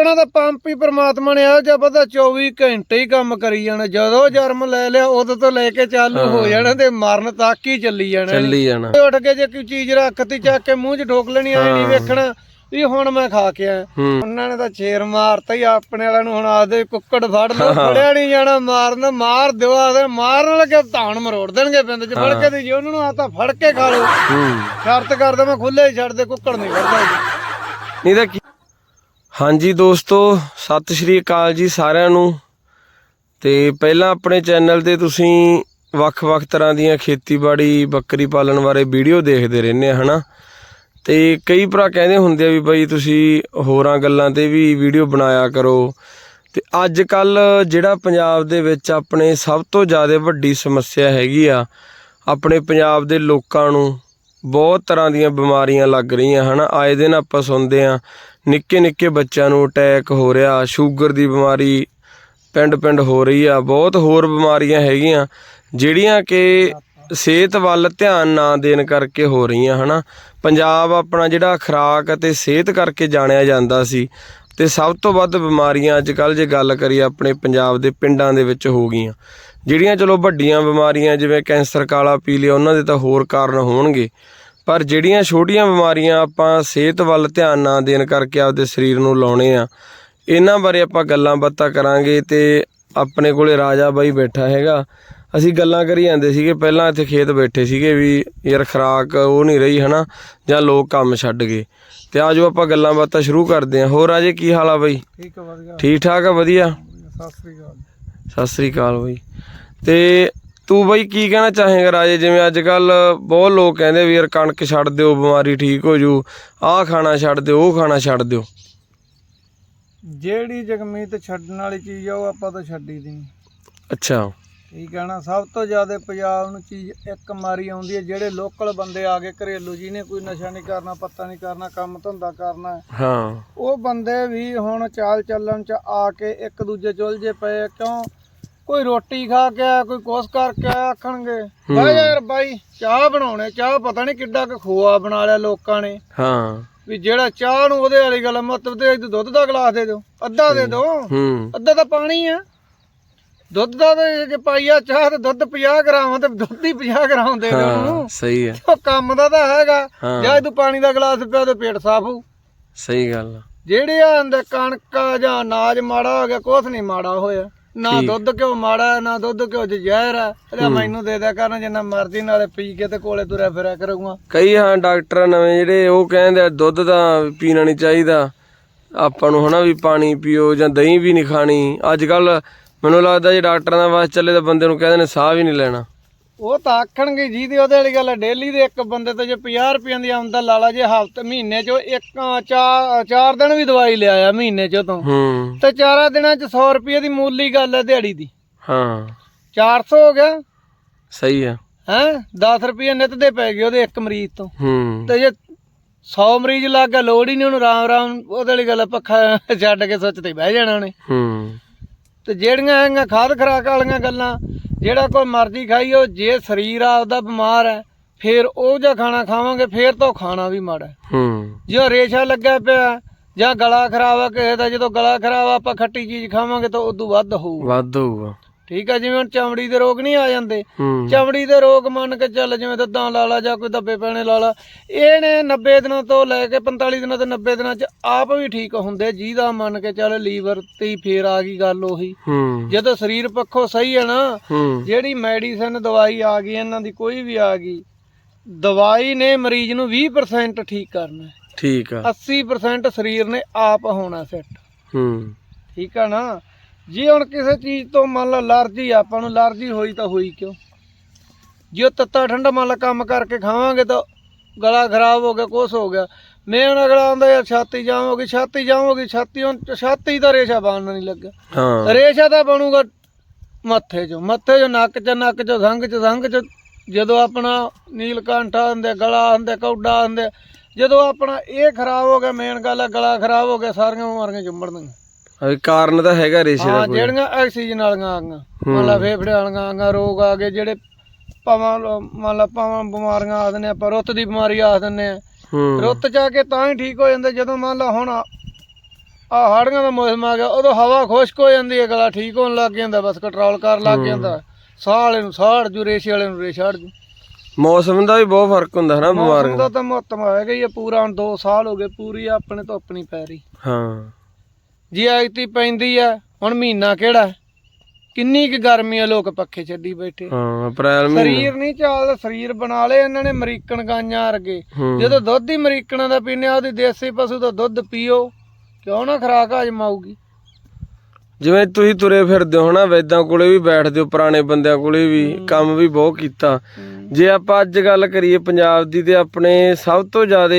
ਆਪਣਾ ਤਾਂ ਪੰਪ ਹੀ ਪਰਮਾਤਮਾ ਨੇ ਆ ਜਬ ਦਾ 24 ਘੰਟੇ ਹੀ ਕੰਮ ਕਰੀ ਜਾਣਾ। ਜਦੋਂ ਜਰਮ ਲੈ ਲਿਆ ਉਦੋਂ ਤੋਂ ਲੈ ਕੇ ਚਾਲੂ ਹੋ ਜਾਣਾ ਤੇ ਮਰਨ ਤੱਕ ਹੀ ਚੱਲੀ ਜਾਣਾ। ਚੱਲੀ ਜਾਣਾ। ਉੱਠ ਕੇ ਜੇ ਕੋਈ ਚੀਜ਼ ਰੱਖਤੀ ਚੱਕ ਕੇ ਮੂੰਹ 'ਚ ਠੋਕ ਲੈਣੀ ਐ ਨਹੀਂ ਵੇਖਣਾ ਵੀ ਹੁਣ ਮੈਂ ਖਾ ਕੇ ਆਇਆ। ਉਹਨਾਂ ਨੇ ਤਾਂ ਛੇਰ ਮਾਰਤਾ ਹੀ ਆਪਣੇ ਵਾਲਿਆਂ ਨੂੰ ਹੁਣ ਆਦੇ ਕੁੱਕੜ ਫੜ ਲੋ ਫੜਿਆ ਨਹੀਂ ਜਾਣਾ ਮਾਰਨ ਮਾਰ ਦਿਓ ਆਦੇ ਮਾਰਨ ਲੱਗੇ ਧਾਣ ਮਰੋੜ ਦੇਣਗੇ ਪਿੰਡ 'ਚ। ਫੜ ਕੇ ਦੀ ਜੇ ਉਹਨਾਂ ਨੂੰ ਆ ਤਾਂ ਫੜ ਕੇ ਖਾ ਲੋ ਸ਼ਰਤ ਕਰਦੇ ਮੈਂ ਖੁੱਲੇ ਹੀ ਛੱਡ ਦੇ ਕੁੱਕੜ ਨਹੀਂ ਫੜਦਾ। ਨਹੀਂ ਤਾਂ ਹਾਂਜੀ ਦੋਸਤੋ, ਸਤਿ ਸ਼੍ਰੀ ਅਕਾਲ ਜੀ ਸਾਰਿਆਂ ਨੂੰ। ਤੇ ਪਹਿਲਾਂ ਆਪਣੇ ਚੈਨਲ ਤੇ ਤੁਸੀਂ ਵੱਖ-ਵੱਖ ਤਰ੍ਹਾਂ ਦੀਆਂ ਖੇਤੀਬਾੜੀ, ਬੱਕਰੀ ਪਾਲਣ ਬਾਰੇ ਵੀਡੀਓ ਦੇਖਦੇ ਰਹਿੰਦੇ ਆ, ਹਨਾ? ਤੇ ਕਈ ਭਰਾ ਕਹਿੰਦੇ ਹੁੰਦੇ ਆ ਵੀ ਬਾਈ ਤੁਸੀਂ ਹੋਰਾਂ ਗੱਲਾਂ ਤੇ ਵੀ ਵੀਡੀਓ ਬਣਾਇਆ ਕਰੋ। ਤੇ ਅੱਜ ਕੱਲ ਜਿਹੜਾ ਪੰਜਾਬ ਦੇ ਵਿੱਚ ਆਪਣੇ ਸਭ ਤੋਂ ਜ਼ਿਆਦਾ ਵੱਡੀ ਸਮੱਸਿਆ ਹੈਗੀ ਆ, ਆਪਣੇ ਪੰਜਾਬ ਦੇ ਲੋਕਾਂ ਨੂੰ ਬਹੁਤ ਤਰ੍ਹਾਂ ਦੀਆਂ ਬਿਮਾਰੀਆਂ ਲੱਗ ਰਹੀਆਂ ਹਨ। ਆਏ ਦਿਨ ਆਪਾਂ ਸੁਣਦੇ ਆ ਨਿੱਕੇ ਨਿੱਕੇ ਬੱਚਿਆਂ ਨੂੰ ਅਟੈਕ ਹੋ ਰਿਹਾ ਸ਼ੂਗਰ ਦੀ ਬਿਮਾਰੀ ਪਿੰਡ ਪਿੰਡ ਹੋ ਰਹੀ ਆ। ਬਹੁਤ ਹੋਰ ਬਿਮਾਰੀਆਂ ਹੈਗੀਆਂ, ਜਿਹੜੀਆਂ ਕਿ ਸਿਹਤ ਵੱਲ ਧਿਆਨ ਨਾ ਦੇਣ ਕਰਕੇ ਹੋ ਰਹੀਆਂ, ਹਨਾ। ਪੰਜਾਬ ਆਪਣਾ ਜਿਹੜਾ ਖਰਾਕ ਅਤੇ ਸਿਹਤ ਕਰਕੇ ਜਾਣਿਆ ਜਾਂਦਾ ਸੀ ਤੇ ਸਭ ਤੋਂ ਵੱਧ ਬਿਮਾਰੀਆਂ ਅੱਜ ਕੱਲ ਜੇ ਗੱਲ ਕਰੀਏ ਆਪਣੇ ਪੰਜਾਬ ਦੇ ਪਿੰਡਾਂ ਦੇ ਵਿੱਚ ਹੋ ਗਈਆਂ। ਜਿਹੜੀਆਂ ਚਲੋ ਵੱਡੀਆਂ ਬਿਮਾਰੀਆਂ ਜਿਵੇਂ ਕੈਂਸਰ ਕਾਲਾ ਪੀਲੀਆ ਉਹਨਾਂ ਦੇ ਤਾਂ ਹੋਰ ਕਾਰਨ ਹੋਣਗੇ। ਪਰ ਜਿਹੜੀਆਂ ਛੋਟੀਆਂ ਬਿਮਾਰੀਆਂ ਆਪਾਂ ਸਿਹਤ ਵੱਲ ਧਿਆਨ ਨਾ ਦੇਣ ਕਰਕੇ ਆਪਦੇ ਸਰੀਰ ਨੂੰ ਲਾਉਣੇ ਆ ਇਹਨਾਂ ਬਾਰੇ ਆਪਾਂ ਗੱਲਾਂ ਬਾਤਾਂ ਕਰਾਂਗੇ ਤੇ ਆਪਣੇ ਕੋਲੇ ਰਾਜਾ ਬਾਈ ਬੈਠਾ ਹੈਗਾ। ਅਸੀਂ ਗੱਲਾਂ ਕਰੀ ਜਾਂਦੇ ਸੀਗੇ ਪਹਿਲਾਂ ਇੱਥੇ ਖੇਤ ਬੈਠੇ ਸੀਗੇ ਵੀ ਯਾਰ ਖਰਾਕ ਉਹ ਨਹੀਂ ਰਹੀ ਹਨਾ ਜਾਂ ਲੋਕ ਕੰਮ ਛੱਡ ਗਏ। ਤੇ ਆਜੋ ਆਪਾਂ ਗੱਲਾਂ ਬਾਤਾਂ ਸ਼ੁਰੂ ਕਰਦੇ ਹਾਂ। ਹੋਰ ਰਾਜੇ ਕੀ ਹਾਲ ਆ ਬਾਈ? ਠੀਕ ਠੀਕ ਠਾਕ ਆ ਵਧੀਆ? ਸਤਿ ਸ੍ਰੀ ਅਕਾਲ। ਸਤਿ ਸ੍ਰੀ ਅਕਾਲ ਬਾਈ। ਤੇ ਤੂੰ ਬਾਈ ਕੀ ਕਹਿਣਾ ਚਾਹੇਂਗਾ ਰਾਜੇ? ਜਿਵੇਂ ਅੱਜ ਕੱਲ ਬਹੁਤ ਲੋਕ ਕਹਿੰਦੇ ਵੀ ਕਣਕ ਛੱਡ ਦਿਓ ਬਿਮਾਰੀ ਠੀਕ ਹੋ ਜੂ ਆਹ ਖਾਣਾ ਛੱਡ ਦਿਓ ਉਹ ਖਾਣਾ ਛੱਡ ਦਿਓ। ਜਿਹੜੀ ਜਗਮੀਤ ਛੱਡਣ ਵਾਲੀ ਚੀਜ਼ ਆ ਉਹ ਆਪਾਂ ਤਾਂ ਛੱਡੀ ਦੀ ਅੱਛਾ। ਕੀ ਕਹਿਣਾ? ਸਭ ਤੋਂ ਜ਼ਿਆਦਾ ਪੰਜਾਬ ਨੂੰ ਚੀਜ਼ ਇੱਕ ਮਾਰੀ ਆਉਂਦੀ ਹੈ ਜਿਹੜੇ ਲੋਕਲ ਬੰਦੇ ਆ ਗਏ ਘਰੇਲੂ ਜਿਹਨੇ ਕੋਈ ਨਸ਼ਾ ਨਹੀਂ ਕਰਨਾ ਪੱਤਾ ਨਹੀਂ ਕਰਨਾ ਕੰਮ ਧੰਦਾ ਕਰਨਾ। ਹਾਂ। ਉਹ ਬੰਦੇ ਵੀ ਹੁਣ ਚਾਲ ਚੱਲਣ ਚ ਆ ਕੇ ਇੱਕ ਦੂਜੇ ਚੁਲਝੇ ਪਏ ਕਿਉਂ? ਕੋਈ ਰੋਟੀ ਖਾ ਕੇ ਆਇਆ ਕੋਈ ਕੁਛ ਕਰਕੇ ਆਇਆ, ਆਖਣਗੇ। ਬਾ ਯਾਰ ਬਾਈ ਚਾਹ ਬਣਾਉਣੇ ਚਾਹ ਪਤਾ ਨਹੀਂ ਕਿੱਡਾ ਕੁ ਖੋਆ ਬਣਾ ਲਿਆ ਲੋਕਾਂ ਨੇ। ਹਾਂ। ਵੀ ਜਿਹੜਾ ਚਾਹ ਨੂੰ ਉਹਦੇ ਵਾਲੀ ਗੱਲ ਮਤਲਬ ਤੇ ਦੁੱਧ ਦਾ ਗਲਾਸ ਦੇ ਦਿਓ ਅੱਧਾ ਦੇ ਦਿਓ। ਹੂੰ। ਅੱਧਾ ਤਾਂ ਪਾਣੀ ਆ। ਦੁੱਧ ਦਾ ਤੇ ਜੇ ਪਾਈਆ ਚਾਹ ਤੇ ਦੁੱਧ 50 ਗ੍ਰਾਮ ਆ ਤੇ ਦੁੱਧ ਹੀ 50 ਗ੍ਰਾਮ ਦੇ ਦਿਓ ਹਾਂ ਸਹੀ ਹੈ ਉਹ ਕੰਮ ਦਾ ਤਾਂ ਹੈਗਾ। ਹਾਂ। ਤੂੰ ਪਾਣੀ ਦਾ ਗਲਾਸ ਪਿਆ ਤੇ ਪੇਟ ਸਾਫ਼ ਹੋਊ। ਸਹੀ ਗੱਲ ਆ। ਜਿਹੜੇ ਆ ਕਣਕ ਆ ਜਾਂ ਅਨਾਜ ਮਾੜਾ ਹੋ ਗਿਆ ਕੁਛ ਨਹੀਂ ਮਾੜਾ ਹੋਇਆ। ਨਾ ਦੁੱਧ ਕਿਉਂ ਮਾੜਾ ਨਾ ਦੁੱਧ ਕਿਉਂ ਚ ਜ਼ਹਿਰ ਹੈ। ਇਹਦਾ ਮੈਨੂੰ ਦੇ ਦਿਆ ਕਰਨਾ ਜਿੰਨਾ ਮਰਜ਼ੀ ਨਾਲੇ ਪੀ ਕੇ ਤੇ ਕੋਲੇ ਤੁਰਿਆ ਫਿਰਿਆ ਕਰੂੰਗਾ। ਕਈ ਹਾਂ ਡਾਕਟਰ ਨਵੇਂ ਜਿਹੜੇ ਉਹ ਕਹਿੰਦੇ ਆ ਦੁੱਧ ਦਾ ਪੀਣਾ ਨਹੀਂ ਚਾਹੀਦਾ। ਆਪਾਂ ਨੂੰ ਹਨਾ ਵੀ ਪਾਣੀ ਪੀਓ ਜਾਂ ਦਹੀਂ ਵੀ ਨਹੀਂ ਖਾਣੀ। ਅੱਜ ਕੱਲ ਮੈਨੂੰ ਲੱਗਦਾ ਜੇ ਡਾਕਟਰਾਂ ਦਾ ਵਾਸ ਚੱਲੇ ਤਾਂ ਬੰਦੇ ਨੂੰ ਕਹਿੰਦੇ ਨੇ ਸਾਹ ਵੀ ਨਹੀਂ ਲੈਣਾ। ਉਹ ਤਾਂ ਆਖਣਗੇ ਜਿਹਦੇ ਉਹਦੇ ਵਾਲੀ ਗੱਲ ਡੇਲੀ ਦੇ ਇੱਕ ਬੰਦੇ ਤੋਂ ਜੇ 50 ਰੁਪਏ ਦੀ ਆਮਦਨ ਲਾਲਾ ਜੇ ਹਫ਼ਤੇ ਮਹੀਨੇ ਚੋਂ ਇੱਕ ਚਾਰ ਚਾਰ ਦਿਨ ਵੀ ਦਵਾਈ ਲਿਆਇਆ ਮਹੀਨੇ ਚੋਂ ਤੋਂ। ਤੇ ਚਾਰਾ ਦਿਨਾਂ ਚ 100 ਰੁਪਏ ਦੀ ਮੂਲੀ ਗੱਲ ਹੈ ਦਿਹਾੜੀ ਦੀ। ਹਾਂ। 400 ਹੋ ਗਿਆ। ਸਹੀ ਹੈ ਹੈ? 10 ਰੁਪਏ ਨਿਤ ਦੇ ਪੈ ਗਏ ਉਹਦੇ ਇੱਕ ਮਰੀਜ਼ ਤੋਂ। ਤੇ ਜੇ 100 ਮਰੀਜ਼ ਲੱਗ ਗਿਆ ਲੋੜ ਹੀ ਨਹੀਂ ਉਹਨੂੰ ਰਾਮ ਰਾਮ ਉਹਦੇ ਵਾਲੀ ਗੱਲ ਪੱਖਾ ਛੱਡ ਕੇ ਸੋਚ ਤੇ ਬਹਿ ਜਾਣਾ ਉਹਨੇ। ਤੇ ਜਿਹੜੀਆਂ ਹੈਗੀਆਂ ਖਾਦ ਖਰਾਕ ਵਾਲੀਆਂ ਗੱਲਾਂ ਜਿਹੜਾ ਕੋਈ ਮਰਜ਼ੀ ਖਾਈ ਉਹ ਜੇ ਸਰੀਰ ਆ ਉਹਦਾ ਬਿਮਾਰ ਹੈ ਫੇਰ ਉਹ ਜਿਹਾ ਖਾਣਾ ਖਾਵਾਂਗੇ ਫੇਰ ਤਾਂ ਖਾਣਾ ਵੀ ਮਾੜਾ ਹੂੰ। ਜੇ ਰੇਸ਼ਾ ਲੱਗਾ ਪਿਆ ਜਾਂ ਗਲਾ ਖਰਾਬ ਆ ਕਿਸੇ ਦਾ ਜਦੋਂ ਗਲਾ ਖਰਾਬ ਆ ਆਪਾਂ ਖੱਟੀ ਚੀਜ਼ ਖਾਵਾਂਗੇ ਤਾਂ ਉਦੋਂ ਵੱਧ ਹੋਊਗਾ। ਵੱਧ ਹੋਊਗਾ। ਠੀਕ ਆ ਜਿਵੇਂ ਹੁਣ ਚਮੜੀ ਦੇ ਰੋਗ ਨਹੀਂ ਆ ਜਾਂਦੇ। ਚਮੜੀ ਦੇ ਰੋਗ ਮੰਨ ਕੇ ਚੱਲ ਜਿਵੇਂ ਦੱਦਾਂ ਲਾਲਾ ਜਾਂ ਕੋਈ ਦੱਬੇ ਪੈਣੇ ਲਾਲਾ ਇਹਨੇ 90 ਦਿਨਾਂ ਤੋਂ ਲੈ ਕੇ 45 ਦਿਨਾਂ ਤੋਂ 90 ਦਿਨਾਂ ਚ ਆਪ ਵੀ ਠੀਕ ਹੁੰਦੇ ਜਿਹਦਾ ਮੰਨ ਕੇ ਚੱਲ ਲੀਵਰ ਤੇ ਫੇਰ ਆ ਗਈ ਗੱਲ ਉਹੀ। ਜਦੋਂ ਸਰੀਰ ਪੱਖੋਂ ਸਹੀ ਹੈ ਨਾ ਜਿਹੜੀ ਮੈਡੀਸਨ ਦਵਾਈ ਆ ਗਈ ਇਹਨਾਂ ਦੀ ਕੋਈ ਵੀ ਆ ਗਈ ਦਵਾਈ ਨੇ ਮਰੀਜ਼ ਨੂੰ 20% ਠੀਕ ਕਰਨਾ ਠੀਕ ਆ। 80% ਸਰੀਰ ਨੇ ਆਪ ਹੋਣਾ ਸੈੱਟ ਹੂੰ। ਠੀਕ ਆ ਨਾ? ਜੇ ਹੁਣ ਕਿਸੇ ਚੀਜ਼ ਤੋਂ ਮੰਨ ਲਾ ਲਰਜੀ ਆਪਾਂ ਨੂੰ ਲਰਜੀ ਹੋਈ ਤਾਂ ਹੋਈ ਕਿਉਂ? ਜੇ ਉਹ ਤੱਤਾ ਠੰਡਾ ਮੰਨ ਲਾ ਕੰਮ ਕਰਕੇ ਖਾਵਾਂਗੇ ਤਾਂ ਗਲਾ ਖਰਾਬ ਹੋ ਗਿਆ ਕੁਛ ਹੋ ਗਿਆ। ਮੈਂ ਹੁਣ ਅਗਲਾ ਆਉਂਦਾ ਯਾਰ ਛਾਤੀ ਜਾਵਾਂਗੇ ਛਾਤੀ ਜਾਵਾਂਗੇ ਛਾਤੀ ਹੁਣ ਛਾਤੀ ਦਾ ਰੇਸ਼ਾ ਬਣਨ ਨਹੀਂ ਲੱਗਾ ਰੇਸ਼ਾ ਤਾਂ ਬਣੂਗਾ ਮੱਥੇ 'ਚ ਮੱਥੇ 'ਚ ਨੱਕ 'ਚ ਨੱਕ 'ਚ ਸੰਗ 'ਚ ਸੰਗ 'ਚ। ਜਦੋਂ ਆਪਣਾ ਨੀਲਕੰਠਾ ਹੁੰਦੇ ਗਲਾ ਹੁੰਦੇ ਕੌਡਾ ਹੁੰਦੇ ਜਦੋਂ ਆਪਣਾ ਇਹ ਖਰਾਬ ਹੋ ਗਿਆ ਮੇਨ ਗੱਲ ਹੈ ਗਲਾ ਖਰਾਬ ਹੋ ਗਿਆ ਸਾਰੀਆਂ ਬਿਮਾਰੀਆਂ ਚੁੰਮੜਦੀਆਂ ਅਹ ਕਾਰਨ ਤਾਂ ਹੈਗਾ ਰੇਸ਼ੇ ਦਾ ਹਾਂ ਜਿਹੜੀਆਂ ਆਕਸੀਜਨ ਵਾਲੀਆਂ ਆ ਮੰਨ ਲਾ ਫੇਫੜੇ ਵਾਲੀਆਂ ਆ ਰੋਗ ਆ ਗਏ ਜਿਹੜੇ ਭਾਵਾਂ ਮੰਨ ਲਾ ਭਾਵਾਂ ਬਿਮਾਰੀਆਂ ਆ ਦਿੰਦੇ ਆਪਾਂ ਰੁੱਤ ਦੀ ਬਿਮਾਰੀ ਆ ਦਿੰਦੇ ਆ। ਰੁੱਤ ਜਾ ਕੇ ਤਾਂ ਹੀ ਠੀਕ ਹੋ ਜਾਂਦਾ ਜਦੋਂ ਮੰਨ ਲਾ ਹੁਣ ਆ ਹਾੜੀਆਂ ਦਾ ਮੌਸਮ ਆ ਗਿਆ ਉਦੋਂ ਹਵਾ ਖੁਸ਼ਕ ਹੋ ਜਾਂਦੀ ਹੈ ਗਲਾ ਠੀਕ ਹੋਣ ਲੱਗ ਜਾਂਦਾ ਬਸ ਕੰਟਰੋਲ ਕਰ ਲੱਗ ਜਾਂਦਾ। ਸਾਹ ਵਾਲੇ ਨੂੰ ਸਾੜ ਜੂ ਰੇਸ਼ੇ ਵਾਲੇ ਨੂੰ ਰੇਸ਼ਾੜ ਜੂ। ਮੌਸਮ ਦਾ ਵੀ ਬਹੁਤ ਫ਼ਰਕ ਹੁੰਦਾ ਹਨਾ ਬਿਮਾਰੀਆਂ ਦਾ। ਤਾਂ ਮਹੱਤਵ ਹੈਗਾ ਹੀ ਪੂਰਾ ਹੁਣ 2 ਸਾਲ ਹੋ ਗਏ ਪੂਰੀ ਆਪਣੇ ਤੋਂ ਆਪਣੀ ਪੈ ਰਹੀ ਹਾਂ। ਜੇ ਐਗਤੀ ਪੈਂਦੀ ਆ ਹੁਣ ਮਹੀਨਾ ਕਿਹੜਾ? ਕਿੰਨੀ ਕੁ ਗਰਮੀ ਆ ਲੋਕ ਪੱਖੇ ਛੱਡੀ ਬੈਠੇ। ਹਾਂ ਅਪ੍ਰੈਲ ਮਹੀਨਾ। ਸਰੀਰ ਨਹੀਂ ਚੱਲਦਾ ਸਰੀਰ ਬਣਾ ਲਏ ਇਹਨਾਂ ਨੇ ਅਮਰੀਕਨ ਗਾਈਆਂ ਵਰਗੇ। ਜਦੋਂ ਦੁੱਧ ਹੀ ਅਮਰੀਕਨਾਂ ਦਾ ਪੀਨੇ ਆ ਉਹਦੀ ਦੇਸੀ ਪਸ਼ੂ ਦਾ ਦੁੱਧ ਪੀਓ ਕਿਉਂ ਨਾ ਖਰਾਕ ਹਜਮ ਆਊਗੀ ਜਿਵੇਂ ਤੁਸੀਂ ਤੁਰੇ ਫਿਰਦੇ ਹੋ ਨਾ ਵੈਦਾਂ ਕੋਲੇ ਵੀ ਬੈਠਦੇ ਹੋ ਪੁਰਾਣੇ ਬੰਦਿਆਂ ਕੋਲੇ ਵੀ ਕੰਮ ਵੀ ਬਹੁਤ ਕੀਤਾ। ਜੇ ਆਪਾਂ ਅੱਜ ਗੱਲ ਕਰੀਏ ਪੰਜਾਬ ਦੀ ਤੇ ਆਪਣੇ ਸਭ ਤੋਂ ਜ਼ਿਆਦਾ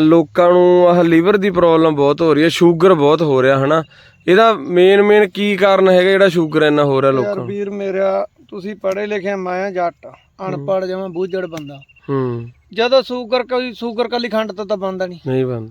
ਲੋਕਾਂ ਨੂੰ ਆਹ ਲੀਵਰ ਦੀ ਪ੍ਰੋਬਲਮ ਬਹੁਤ ਹੋ ਰਹੀ ਹੈ ਸ਼ੂਗਰ ਬਹੁਤ ਹੋ ਰਿਹਾ ਹਨਾ? ਇਹਦਾ ਮੇਨ ਮੇਨ ਕੀ ਕਾਰਨ ਹੈਗਾ ਜਿਹੜਾ ਸ਼ੂਗਰ ਇੰਨਾ ਹੋ ਰਿਹਾ ਲੋਕਾਂ ਨੂੰ? ਵੀਰ ਮੇਰਾ ਤੁਸੀਂ ਪੜ੍ਹੇ ਲਿਖੇ ਮੈਂ ਜੱਟ ਅਨਪੜ੍ਹ ਜਮਾ ਬੂਝੜ ਬੰਦਾ। ਹੂੰ। ਜਦੋਂ ਸ਼ੂਗਰ ਕੋਈ ਸ਼ੂਗਰ ਕੱਲੀ ਖੰਡ ਤੋਂ ਤਾਂ ਬੰਦਾ ਨਹੀਂ। ਨਹੀਂ ਬੰਦ।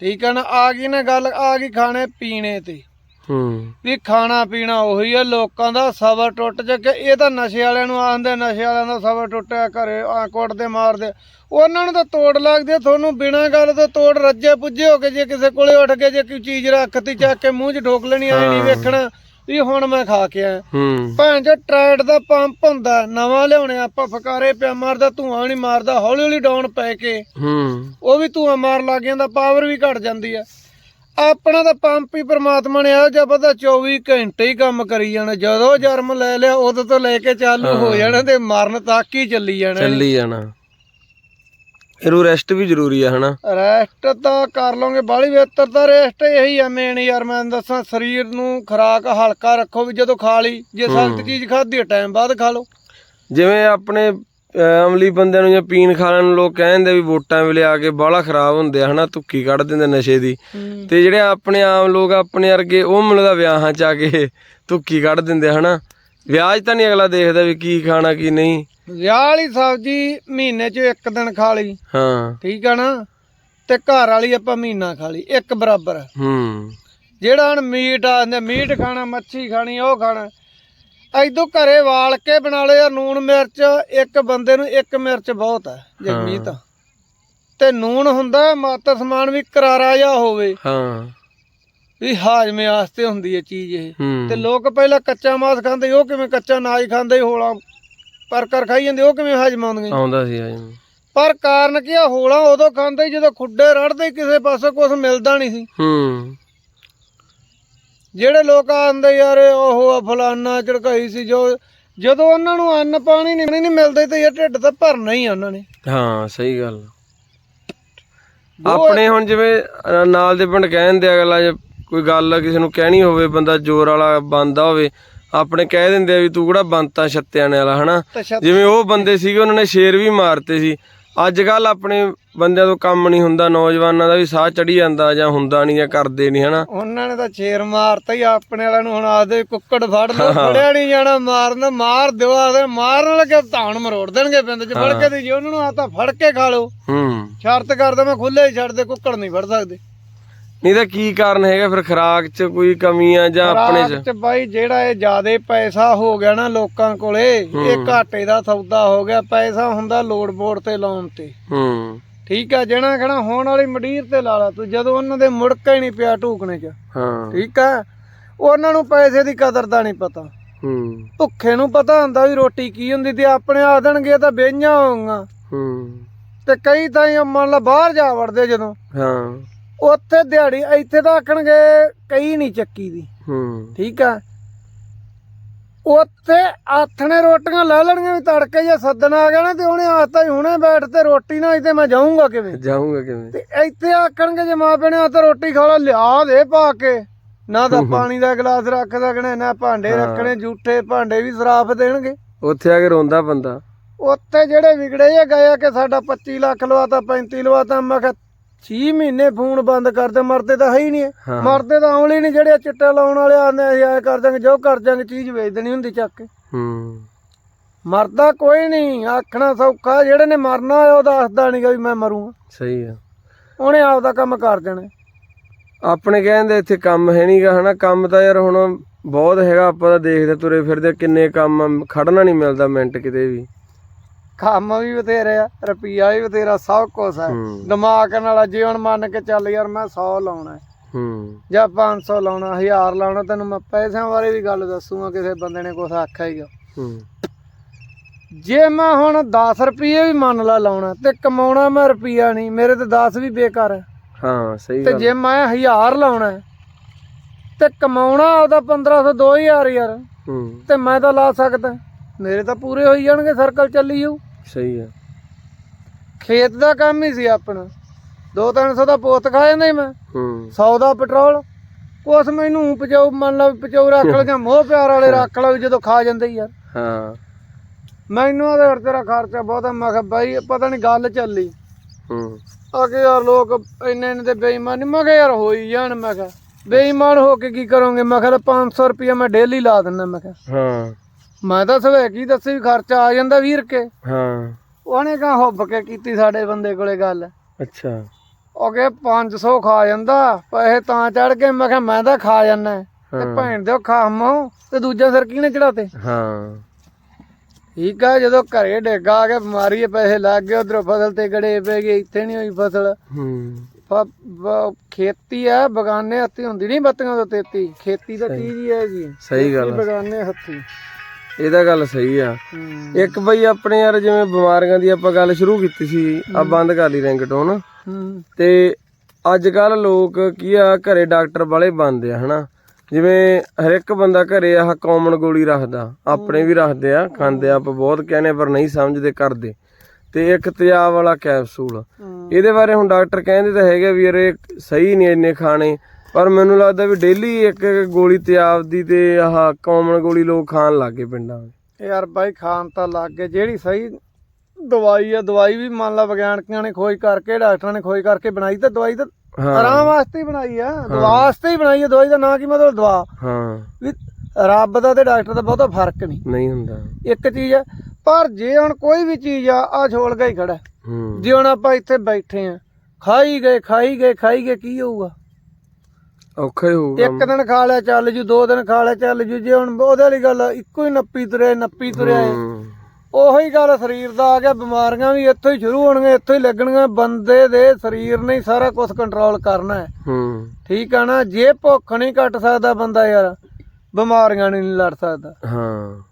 ਠੀਕ ਹੈ ਨਾ ਆ ਗਈ ਨਾ ਗੱਲ ਆ ਗਈ ਖਾਣੇ ਪੀਣੇ ਤੇ। ਹੂੰ। ਵੀ ਖਾਣਾ ਪੀਣਾ ਉਹੀ ਆ ਲੋਕਾਂ ਦਾ ਸਬਰ ਟੁੱਟ ਚੱਕੇ ਇਹ ਤਾਂ ਨਸ਼ੇ ਵਾਲਿਆਂ ਨੂੰ ਆਂਦੇ ਨਸ਼ੇ ਵਾਲਿਆਂ ਦਾ ਸਬਰ ਟੁੱਟਿਆ ਘਰੇ ਆ ਕੁੱਟਦੇ ਮਾਰਦੇ ਉਹਨਾਂ ਨੂੰ ਤਾਂ ਤੋੜ ਲੱਗਦੀ ਤੁਹਾਨੂੰ ਬਿਨਾਂ ਗੱਲ ਤੋਂ ਤੋੜ ਰੱਜੇ ਪੁੱਜੇ ਹੋ ਕੇ ਜੇ ਕਿਸੇ ਕੋਲੇ ਉੱਠ ਕੇ ਜੇ ਕੋਈ ਚੀਜ਼ ਰੱਖਤੀ ਚੱਕ ਕੇ ਮੂੰਹ 'ਚ ਠੋਕ ਲੈਣੀ ਆਈ ਨਹੀਂ। ਵੇਖਣਾ ਵੀ ਹੁਣ ਮੈਂ ਖਾ ਕੇ ਆਇਆ। ਭੈਣ ਜੋ ਟਰੈਡ ਦਾ ਪੰਪ ਹੁੰਦਾ ਨਵਾਂ ਲਿਆਉਣੇ ਆਪਾਂ ਫਕਾਰੇ ਪਿਆ ਮਾਰਦਾ ਧੂਆਂ ਨਹੀਂ ਮਾਰਦਾ ਹੌਲੀ ਹੌਲੀ ਡਾਊਨ ਪੈ ਕੇ ਉਹ ਵੀ ਧੂਆਂ ਮਾਰ ਲੱਗ ਜਾਂਦਾ ਪਾਵਰ ਵੀ ਘਟ ਜਾਂਦੀ ਆ। ਆਪਣਾ ਤਾਂ ਪੰਪ ਹੀ ਪ੍ਰਮਾਤਮਾ ਨੇ ਇਹੋ ਜਿਹਾ ਪਤਾ 24 ਘੰਟੇ ਹੀ ਕੰਮ ਕਰੀ ਜਾਣਾ। ਜਦੋਂ ਜਨਮ ਲੈ ਲਿਆ ਉਦੋਂ ਤੋਂ ਲੈ ਕੇ ਚਾਲੂ ਹੋ ਜਾਣਾ ਤੇ ਮਰਨ ਤੱਕ ਹੀ ਚੱਲੀ ਜਾਣਾ। ਚੱਲੀ ਜਾਣਾ। ਇਹਨੂੰ ਰੈਸਟ ਵੀ ਜ਼ਰੂਰੀ ਆ ਹਨਾ? ਰੈਸਟ ਤਾਂ ਕਰ ਲਓਗੇ ਬਾਲੀ ਬਿਹਤਰ ਤਾਂ ਰੈਸਟ ਇਹੀ ਆ ਮੇਨ ਯਾਰ ਮੈਂ ਦੱਸਾਂ ਸਰੀਰ ਨੂੰ ਖੁਰਾਕ ਹਲਕਾ ਰੱਖੋ ਵੀ ਜਦੋਂ ਖਾ ਲਈ ਜੇ ਸਖਤ ਚੀਜ਼ ਖਾਧੀ ਟਾਈਮ ਬਾਅਦ ਖਾ ਲਓ। ਜਿਵੇਂ ਆਪਣੇ ਅਮਲੀ ਬੰਦਿਆਂ ਨੂੰ ਜਾਂ ਪੀਣ ਖਾਣ ਨੂੰ ਲੋਕ ਕਹਿੰਦੇ ਵੀ ਵੋਟਾਂ ਵੇਲੇ ਆ ਕੇ ਬਾਹਲਾ ਖਰਾਬ ਹੁੰਦੇ ਆ ਹਨਾ ਤੁੱਕੀ ਕੱਢ ਦਿੰਦੇ ਨਸ਼ੇ ਦੀ। ਤੇ ਜਿਹੜੇ ਆਪਣੇ ਆਮ ਲੋਕ ਆਪਣੇ ਵਰਗੇ ਉਹ ਮਿਲਦਾ ਵਿਆਹਾਂ ਚ ਆ ਕੇ ਤੁੱਕੀ ਕੱਢ ਦਿੰਦੇ ਆ ਹਨਾ। ਵਿਆਹ 'ਚ ਤਾਂ ਨਹੀਂ ਅਗਲਾ ਦੇਖਦਾ ਵੀ ਕੀ ਖਾਣਾ ਕੀ ਨਹੀਂ। ਵਿਆਹ ਵਾਲੀ ਸਬਜ਼ੀ ਮਹੀਨੇ 'ਚ ਇੱਕ ਦਿਨ ਖਾ ਲਈ। ਹਾਂ। ਠੀਕ ਆ ਨਾ? ਤੇ ਘਰ ਵਾਲੀ ਆਪਾਂ ਮਹੀਨਾ ਖਾ ਲਈ ਇੱਕ ਬਰਾਬਰ। ਆ। ਹੂੰ। ਜਿਹੜਾ ਹੁਣ ਮੀਟ ਆਂਦੇ ਮੀਟ ਖਾਣਾ ਮੱਛੀ ਖਾਣੀ ਉਹ ਖਾਣਾ। ਐਦੋਂ ਘਰੇ ਵਾਲ ਕੇ ਬਣਾ ਲਏ ਆ ਨੂਣ ਮਿਰਚ ਇੱਕ ਬੰਦੇ ਨੂੰ ਇੱਕ ਮਿਰਚ ਬਹੁਤ ਹੈ ਜਗਮੀਤ। ਤੇ ਨੂਣ ਹੁੰਦਾ ਮਾਤਾ ਸਮਾਨ ਵੀ ਕਰਾਰਾ ਜਿਹਾ ਹੋਵੇ। ਹਾਂ। ਵੀ ਹਾਜ਼ਮੇ ਵਾਸਤੇ ਹੁੰਦੀ ਹੈ ਚੀਜ਼ ਇਹ। ਤੇ ਲੋਕ ਪਹਿਲਾਂ ਕੱਚਾ ਮਾਸ ਖਾਂਦੇ ਉਹ ਕਿਵੇਂ ਕੱਚਾ ਨਾਜ ਖਾਂਦੇ ਹੋਲਾ ਪਰ ਕਰ ਖਾਈ ਜਾਂਦੇ ਉਹ ਕਿਵੇਂ ਹਾਜ਼ਮ ਆਉਂਦੀਆਂ ਆਉਂਦਾ ਸੀ ਹਜਮ। ਪਰ ਕਾਰਨ ਕੀ ਆ ਹੋਲਾ ਉਦੋਂ ਖਾਂਦੇ ਜਦੋਂ ਖੁੱਡੇ ਰੜਦੇ ਕਿਸੇ ਪਾਸੇ ਕੁਝ ਮਿਲਦਾ ਨਹੀਂ ਸੀ। ਹੂੰ। ਜਿਹੜੇ ਲੋਕ ਆਂਦੇ ਯਾਰ ਉਹ ਆ ਫਲਾਨਾ ਝੜਕਾਈ ਸੀ ਜੋ ਜਦੋਂ ਉਹਨਾਂ ਨੂੰ ਅੰਨ ਪਾਣੀ ਨਹੀਂ ਨਹੀਂ ਮਿਲਦੇ ਤੇ ਇਹ ਢਿੱਡ ਤਾਂ ਭਰਨਾ ਹੀ ਆ ਉਹਨਾਂ ਨੇ। ਹਾਂ ਸਹੀ ਗੱਲ ਆਪਣੇ ਹੁਣ ਜਿਵੇਂ ਨਾਲ ਦੇ ਪਿੰਡ ਕਹਿੰਦੇ ਅਗਲਾ ਜੇ ਕੋਈ ਗੱਲ ਕਿਸੇ ਨੂੰ ਕਹਿਣੀ ਹੋਵੇ ਬੰਦਾ ਜ਼ੋਰ ਵਾਲਾ ਬੰਦਾ ਹੋਵੇ ਆਪਣੇ ਕਹਿ ਦਿੰਦੇ ਆ ਵੀ ਤੂੰ ਕਿਹੜਾ ਬੰਤਾ ਛੱਤਿਆਂ ਵਾਲਾ ਹਨਾ? ਜਿਵੇਂ ਉਹ ਬੰਦੇ ਸੀਗੇ ਉਹਨਾਂ ਨੇ ਸ਼ੇਰ ਵੀ ਮਾਰਤੇ ਸੀ। ਅੱਜ ਕੱਲ ਆਪਣੇ ਬੰਦਿਆਂ ਤੋਂ ਕੰਮ ਨਹੀਂ ਹੁੰਦਾ ਨੌਜਵਾਨਾਂ ਦਾ ਵੀ ਸਾਹ ਚੜੀ ਜਾਂਦਾ ਜਾਂ ਹੁੰਦਾ ਨਹੀਂ ਜਾਂ ਕਰਦੇ ਨਹੀਂ ਹਨਾ? ਉਹਨਾਂ ਨੇ ਤਾਂ ਛੇਰ ਮਾਰਤਾ ਹੀ ਆਪਣੇ ਵਾਲਿਆਂ ਨੂੰ ਹੁਣ ਆਦੇ ਕੁੱਕੜ ਫੜ ਲਓ ਫੜਿਆ ਨਹੀਂ ਜਾਣਾ ਮਾਰਨ ਮਾਰ ਦਿਓ ਆਦੇ ਮਾਰਨ ਲੱਗੇ ਧਾਣ ਮਰੋੜ ਦੇਣਗੇ ਪਿੰਡ 'ਚ ਫੜ ਕੇ ਜੇ ਉਹਨਾਂ ਨੂੰ ਆ ਤਾਂ ਫੜ ਕੇ ਖਾ ਲਓ। ਹੂੰ। ਸ਼ਰਤ ਕਰਦਾ ਮੈਂ ਖੁੱਲੇ ਹੀ ਛੱਡ ਦੇ ਕੁੱਕੜ ਨਹੀਂ ਫੜ ਸਕਦੇ। ਨਹੀਂ ਤਾਂ ਕੀ ਕਾਰਨ ਹੈਗਾ ਫਿਰ ਖਰਾਕ 'ਚ ਕੋਈ ਕਮੀ ਆ ਜਾਂ ਆਪਣੇ 'ਚ? ਚ ਬਾਈ ਜਿਹੜਾ ਇਹ ਜਿਆਦੇ ਪੈਸਾ ਹੋ ਗਿਆ ਨਾ ਲੋਕਾਂ ਕੋਲੇ ਇਹ ਘਾਟੇ ਦਾ ਸੌਦਾ ਹੋ ਗਿਆ ਪੈਸਾ ਹੁੰਦਾ ਲੋਡ ਬੋਰਡ ਤੇ ਲਾਉਣ ਤੇ। ਹੂੰ। ਠੀਕ ਆ ਜਣਾ ਖਣਾ ਹੋਣ ਵਾਲੀ ਮੰਡੀਰ ਤੇ ਲਾ ਲਾ ਤੂੰ ਜਦੋਂ ਉਹਨਾਂ ਦੇ ਮੁੜਕਾ ਹੀ ਨਹੀਂ ਪਿਆ ਢੂਕਣੇ ਚ। ਹਾਂ। ਠੀਕ ਆ ਉਹਨਾਂ ਨੂੰ ਪੈਸੇ ਦੀ ਕਦਰ ਦਾ ਨਹੀਂ ਪਤਾ। ਹੂੰ। ਭੁੱਖੇ ਨੂੰ ਪਤਾ ਹੁੰਦਾ ਵੀ ਰੋਟੀ ਕੀ ਹੁੰਦੀ ਤੇ ਆਪਣੇ ਆ ਦੇਣਗੇ ਤਾਂ ਬੇਈਆਂ ਹੋਊਗਾ। ਹੂੰ। ਤੇ ਕਈ ਤਾਂ ਮੰਨ ਲਾ ਬਾਹਰ ਜਾ ਵੜਦੇ ਜਦੋਂ। ਹਾਂ। ਉੱਥੇ ਦਿਹਾੜੀ ਇੱਥੇ ਤਾਂ ਆਖਣਗੇ ਕਈ ਨਹੀਂ ਚੱਕੀ ਦੀ। ਹੂੰ। ਠੀਕ ਆ। ਉੱਥੇ ਆਥਣੇ ਰੋਟੀਆਂ ਲੈ ਲੈਣੀਆਂ ਵੀ ਤੜਕੇ ਜੇ ਸੱਦਣ ਆ ਗਿਆ ਨਾ ਤੇ ਉਹਨੇ ਆਤਾ ਹੀ ਹੁਣੇ ਬੈਠ ਤੇ ਰੋਟੀ ਨਾ ਤੇ ਮੈਂ ਜਾਊਂਗਾ ਕਿਵੇਂ? ਜਾਊਂਗਾ ਕਿਵੇਂ? ਤੇ ਇੱਥੇ ਆਖਣਗੇ ਜੇ ਮਾਂ ਪਿਓ ਨੇ ਆ ਤਾਂ ਰੋਟੀ ਖਾ ਲਾ ਲਿਆ ਦੇ ਪਾ ਕੇ। ਨਾ ਤਾਂ ਪਾਣੀ ਦਾ ਗਲਾਸ ਰੱਖ ਸਕਣੇ ਨਾ ਭਾਂਡੇ ਰੱਖਣੇ ਜੂਠੇ ਭਾਂਡੇ ਵੀ ਸਰਾਫ ਦੇਣਗੇ। ਉੱਥੇ ਆ ਕੇ ਰੋਂਦਾ ਬੰਦਾ। ਉੱਥੇ ਜਿਹੜੇ ਵਿਗੜੇ ਜੇ ਗਏ ਆ ਕਿ ਸਾਡਾ 25 ਲੱਖ ਲਵਾਤਾ 35 ਲਵਾਤਾ ਮੈਂ ਕਿਹਾ 6 ਮਹੀਨੇ ਫੋਨ ਬੰਦ ਕਰਦੇ ਮਰਦੇ ਤਾਂ ਹੈ ਹੀ ਨਹੀਂ। ਮਰਦੇ ਤਾਂ ਆਉਣ ਨਹੀਂ ਜਿਹੜੇ ਚਿੱਟਾ ਲਾਉਣ ਵਾਲੇ ਆਂਦੇ ਅਸੀਂ ਐ ਕਰ ਦਾਂਗੇ ਜੋ ਕਰ ਦਾਂਗੇ ਚੀਜ਼ ਵੇਚ ਦੇਣੀ ਹੁੰਦੀ ਚੱਕ ਕੇ। ਹੂੰ। ਮਰਦਾ ਕੋਈ ਨਹੀਂ ਆਖਣਾ ਸੌਖਾ ਜਿਹੜੇ ਨੇ ਮਰਨਾ ਉਹ ਦੱਸਦਾ ਨਹੀਂਗਾ ਵੀ ਮੈਂ ਮਰੂੰਗਾ। ਸਹੀ ਆ। ਉਹਨੇ ਆਪਦਾ ਕੰਮ ਕਰ ਦੇਣਾ। ਆਪਣੇ ਕਹਿੰਦੇ ਇੱਥੇ ਕੰਮ ਹੈ ਨਹੀਂਗਾ ਹਨਾ ਕੰਮ ਤਾਂ ਯਾਰ ਹੁਣ ਬਹੁਤ ਹੈਗਾ ਆਪਾਂ ਤਾਂ ਦੇਖਦੇ ਤੁਰੇ ਫਿਰਦੇ ਕਿੰਨੇ ਕੰਮ ਖੜਨਾ ਨਹੀਂ ਮਿਲਦਾ ਮਿੰਟ ਕਿਤੇ ਵੀ। ਕੰਮ ਵੀ ਬਥੇਰੇ ਆ ਰੁਪਈਆ ਵੀ ਬਥੇਰਾ ਸਭ ਕੁਝ ਹੈ। ਦਿਮਾਗ ਨਾਲ ਜੇ ਹੁਣ ਮੰਨ ਕੇ ਚੱਲ ਯਾਰ ਮੈਂ 100 ਲਾਉਣਾ ਹੈ। ਜਾਂ 500 ਲਾਉਣਾ 1000 ਲਾਉਣਾ ਤੈਨੂੰ ਮੈਂ ਪੈਸਿਆਂ ਬਾਰੇ ਵੀ ਗੱਲ ਦੱਸੂਗਾ ਕਿਸੇ ਬੰਦੇ ਨੇ ਕੁਛ ਆਖਿਆ ਹੂੰ ਜੇ ਮੈਂ ਹੁਣ 10 ਰੁਪਏ ਵੀ ਮੰਨ ਲਾ ਲਾਉਣਾ ਤੇ ਕਮਾਉਣਾ ਮੈਂ ਰੁਪਿਆ ਨਹੀਂ ਮੇਰੇ ਤੇ 10 ਵੀ ਬੇਕਾਰ ਹੈ। ਹਾਂ ਸਹੀ ਤੇ ਜੇ ਮੈਂ 1000 ਲਾਉਣਾ ਤੇ ਕਮਾਉਣਾ ਉਹਦਾ 1500 2000 ਯਾਰ। ਹੂੰ। ਤੇ ਮੈਂ ਤਾਂ ਲਾ ਸਕਦਾ ਮੇਰੇ ਤਾਂ ਪੂਰੇ ਹੋਈ ਜਾਣਗੇ ਸਰਕਲ ਚੱਲੀ ਜਾਊ। ਸਹੀ ਹੈ ਖੇਤ ਦਾ ਕੰਮ ਹੀ ਸੀ ਆਪਣਾ। 2-300 ਦਾ ਪੋਤ ਖਾ ਜਾਂਦਾ ਮੈਂ। ਹੂੰ। 100 ਦਾ ਪੈਟਰੋਲ। ਕੁਛ ਮੈਨੂੰ ਪਚਾਉ ਮੰਨ ਲਾ ਪਚਾਉ ਰੱਖ ਲ ਜਾਂ ਮੋਹ ਪਿਆਰ ਵਾਲੇ ਰੱਖ ਲਾ ਜਦੋਂ ਖਾ ਜਾਂਦੇ ਯਾਰ। ਹਾਂ। ਮੈਨੂੰ ਉਹਦੇ ਹੋਰ ਤੇਰਾ ਖਰਚਾ ਬਹੁਤਾ ਮੈਂ ਕਿਹਾ ਬਾਈ ਪਤਾ ਨਹੀਂ ਗੱਲ ਚੱਲੀ। ਹੂੰ। ਅਗੇ ਯਾਰ ਲੋਕ ਇੰਨੇ ਇੰਨੇ ਤੇ ਬੇਈਮਾਨ ਮੈਂ ਕਿਹਾ ਯਾਰ ਹੋਈ ਜਾਣ ਮੈਂ ਕਿਹਾ। ਬੇਈਮਾਨ ਹੋ ਕੇ ਕੀ ਕਰੋਗੇ? ਮੈਂ ਕਿਹਾ 500 ਰੁਪਇਆ ਮੈਂ ਡੇਲੀ ਲਾ ਦਿੰਦਾ ਮੈਂ ਕਿਹਾ। ਹਾਂ। ਮੈਂ ਤਾਂ ਸਵੇ ਕੀ ਦੱਸੀ ਵੀ ਖਰਚਾ ਆ ਜਾਂਦਾ 20 ਰੁਪਏ ਹਾਂ। ਉਹਨੇ ਕਹਾ ਹੁੱਬ ਕੇ ਕੀਤੀ ਸਾਡੇ ਬੰਦੇ ਕੋਲੇ ਗੱਲ। ਅੱਛਾ। ਉਹ ਕਹੇ 500 ਖਾ ਜਾਂਦਾ ਪੈਸੇ ਤਾਂ ਚੜ ਗਏ ਮੈਂ ਕਿਹਾ ਮੈਂ ਤਾਂ ਖਾ ਜਾਂਦਾ। ਤੇ। ਭੈਣ ਦਿਓ ਖਾਮੋ ਤੇ ਦੂਜਾ ਸਿਰ ਕਿਹਨੇ ਚੜਾਤੇ? ਹਾਂ। ਠੀਕ ਆ ਜਦੋਂ ਘਰੇ ਡੇਗਾ ਆ ਕੇ ਬਿਮਾਰੀ ਦੇ ਪੈਸੇ ਲੱਗ ਗਏ ਉਧਰੋਂ ਫਸਲ ਤੇ ਗੜੇ ਪੈ ਗਏ ਇੱਥੇ ਨਹੀਂ ਹੋਈ ਫਸਲ। ਹੂੰ। ਖੇਤੀ ਆ ਬਗਾਨੇ ਹੱਥੀ ਹੁੰਦੀ ਨਹੀਂ ਬੱਤੀਆਂ ਤੋਂ ਤੇਤੀ। ਖੇਤੀ ਤਾਂ ਚੀਜ਼ ਹੀ ਹੈ ਜੀ ਸਹੀ ਗੱਲ। ਬਗਾਨੇ ਹੱਥੀ। ਇਹ ਤਾਂ ਗੱਲ ਸਹੀ ਆ। ਇੱਕ ਬਈ ਆਪਣੇ ਯਾਰ ਜਿਵੇਂ ਬਿਮਾਰੀਆਂ ਦੀ ਆਪਾਂ ਗੱਲ ਸ਼ੁਰੂ ਕੀਤੀ ਸੀ ਆ ਬੰਦ ਕਰ ਲਈ ਰਿੰਗਟੋਨ। ਤੇ ਅੱਜ ਕੱਲ ਲੋਕ ਕੀ ਆ ਘਰੇ ਡਾਕਟਰ ਵਾਲੇ ਬੰਦੇ ਆ ਹਨਾ। ਜਿਵੇਂ ਹਰ ਇੱਕ ਬੰਦਾ ਘਰੇ ਆਹ ਕਾਮਨ ਗੋਲੀ ਰੱਖਦਾ ਆਪਣੇ ਵੀ ਰੱਖਦੇ ਆ ਖਾਂਦੇ ਆ ਆਪਾਂ ਬਹੁਤ ਕਹਿੰਦੇ ਪਰ ਨਹੀਂ ਸਮਝਦੇ ਕਰਦੇ। ਤੇ ਇੱਕ ਤਿਆਬ ਵਾਲਾ ਕੈਪਸੂਲ। ਇਹਦੇ ਬਾਰੇ ਹੁਣ ਡਾਕਟਰ ਕਹਿੰਦੇ ਤਾਂ ਹੈਗੇ ਵੀ ਇਹ ਸਹੀ ਨਹੀਂ ਇੰਨੇ ਖਾਣੇ। ਪਰ ਮੈਨੂੰ ਲੱਗਦਾ ਵੀ ਡੇਲੀ ਇੱਕ ਇੱਕ ਗੋਲੀ ਤਿਆਬ ਦੀ ਤੇ ਆਹ ਕਾਮਨ ਗੋਲੀ ਲੋਕ ਖਾਣ ਲੱਗੇ ਪਿੰਡਾਂ ਵਿੱਚ। ਯਾਰ ਬਾਈ ਖਾਣ ਤਾਂ ਲੱਗ ਗਏ ਜਿਹੜੀ ਸਹੀ ਦਵਾਈ ਆ ਦਵਾਈ ਵੀ ਮੰਨ ਲਾ ਵਿਗਿਆਨਕਾਂ ਨੇ ਖੋਜ ਕਰਕੇ ਡਾਕਟਰਾਂ ਨੇ ਖੋਜ ਕਰਕੇ ਬਣਾਈ ਤਾਂ ਦਵਾਈ ਤਾਂ ਆਰਾਮ ਵਾਸਤੇ ਹੀ ਬਣਾਈ ਆ ਦਵਾ ਵਾਸਤੇ ਹੀ ਬਣਾਈ ਆ ਦਵਾਈ ਦਾ ਨਾਂ ਕੀ ਮਤਲਬ ਦਵਾ? ਹਾਂ। ਵੀ ਰੱਬ ਦਾ ਤੇ ਡਾਕਟਰ ਦਾ ਬਹੁਤਾ ਫ਼ਰਕ ਨਹੀਂ। ਨਹੀਂ ਹੁੰਦਾ। ਇੱਕ ਚੀਜ਼ ਆ ਪਰ ਜੇ ਹੁਣ ਕੋਈ ਵੀ ਚੀਜ਼ ਆ ਆ ਛੋਲ ਹੀ ਖੜਾ। ਜੇ ਹੁਣ ਆਪਾਂ ਇੱਥੇ ਬੈਠੇ ਆ ਖਾਈ ਗਏ ਖਾਈ ਗਏ ਖਾਈ ਗਏ ਕੀ ਹੋਊਗਾ? ਔਖਾ ਹੀ ਹੋਊਗਾ ਇੱਕ ਦਿਨ ਖਾ ਲਿਆ ਚੱਲ ਜੂ ਦੋ ਦਿਨ ਖਾ ਲਿਆ ਚੱਲ ਜੂ ਜੇ ਹੁਣ ਉਹਦੇ ਵਾਲੀ ਗੱਲ ਇੱਕੋ ਹੀ ਨੱਪੀ ਤੁਰੇ ਨੱਪੀ ਤੁਰਿਆ ਉਹੀ ਗੱਲ ਸਰੀਰ ਦਾ ਆ ਗਿਆ ਬਿਮਾਰੀਆਂ ਵੀ ਇੱਥੋਂ ਹੀ ਸ਼ੁਰੂ ਹੋਣਗੀਆਂ ਇੱਥੋਂ ਹੀ ਲੱਗਣਗੀਆਂ ਬੰਦੇ ਦੇ ਸਰੀਰ ਨੇ ਹੀ ਸਾਰਾ ਕੁਝ ਕੰਟਰੋਲ ਕਰਨਾ ਹੈ ਹੂੰ। ਠੀਕ ਆ ਨਾ ਜੇ ਭੁੱਖ ਨਹੀਂ ਕੱਟ ਸਕਦਾ ਬੰਦਾ ਯਾਰ ਬਿਮਾਰੀਆਂ ਨਹੀਂ ਲੜ ਸਕਦਾ। ਹਾਂ।